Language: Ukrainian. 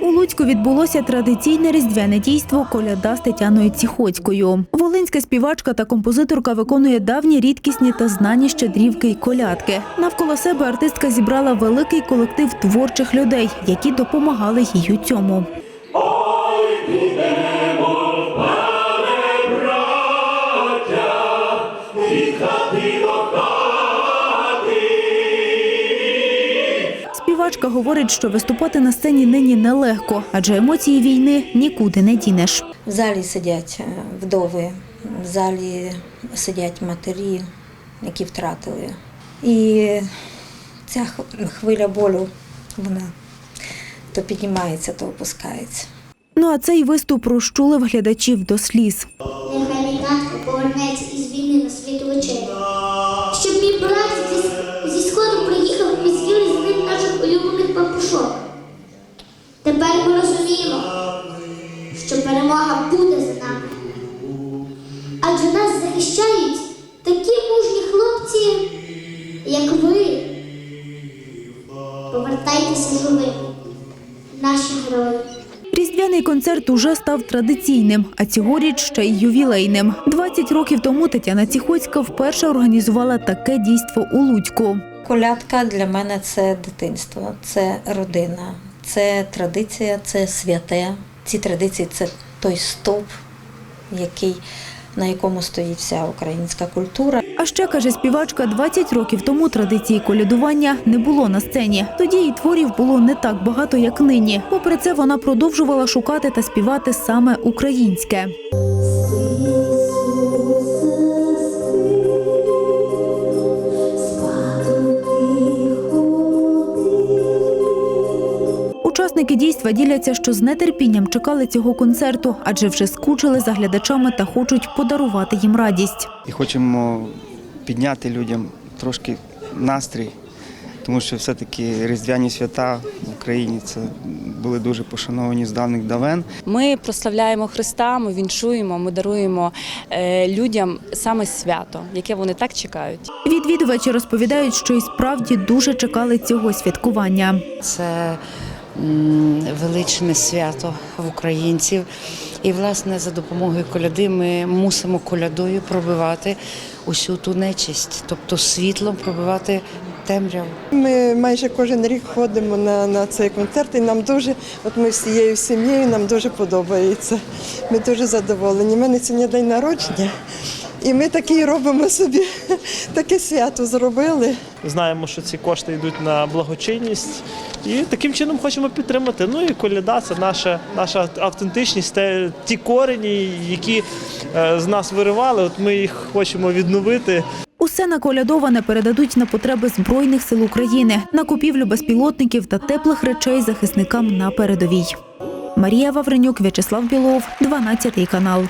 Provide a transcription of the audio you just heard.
У Луцьку відбулося традиційне різдвяне дійство коляда з Тетяною Ціхоцькою. Волинська співачка та композиторка виконує давні рідкісні та знані щедрівки й колядки. Навколо себе артистка зібрала великий колектив творчих людей, які допомагали їй у цьому. Співачка говорить, що виступати на сцені нині нелегко, адже емоції війни нікуди не дінеш. В залі сидять е, вдови, в залі сидять матері, які втратили. І ця хвиля болю, вона то піднімається, то опускається. Ну а цей виступ розчулив глядачів до сліз. Нехай повернеться із війни на світ очей. Як ви. Повертайтеся живими, наші герої. Різдвяний концерт уже став традиційним, а цьогоріч ще й ювілейним. 20 років тому Тетяна Ціхоцька вперше організувала таке дійство у Луцьку. Колядка для мене це дитинство, це родина, це традиція, це святе. Ці традиції це той стовп, який, на якому стоїть вся українська культура. А ще каже співачка, 20 років тому традиції колядування не було на сцені. Тоді і творів було не так багато, як нині. Попри це, вона продовжувала шукати та співати саме українське. Учасники дійства діляться, що з нетерпінням чекали цього концерту, адже вже скучили за глядачами та хочуть подарувати їм радість. і хочемо підняти людям трошки настрій, тому що все-таки різдвяні свята в Україні це були дуже пошановані з давних давен. Ми прославляємо Христа, ми віншуємо, ми даруємо е, людям саме свято, яке вони так чекають. Відвідувачі розповідають, що і справді дуже чекали цього святкування. Це величне свято в українців. І, власне, за допомогою коляди ми мусимо колядою пробивати усю ту нечисть, тобто світлом пробивати темряву. Ми майже кожен рік ходимо на, на цей концерт, і нам дуже, от ми з цією сім'єю, нам дуже подобається. Ми дуже задоволені. У мене сьогодні день народження, і ми такий робимо собі, таке свято зробили. Знаємо, що ці кошти йдуть на благочинність, і таким чином хочемо підтримати. Ну і коляда це наша, наша автентичність, те, ті корені, які е, з нас виривали. От ми їх хочемо відновити. Усе наколядоване передадуть на потреби Збройних сил України, на купівлю безпілотників та теплих речей захисникам на передовій. Марія Вавренюк, В'ячеслав Білов, 12 канал.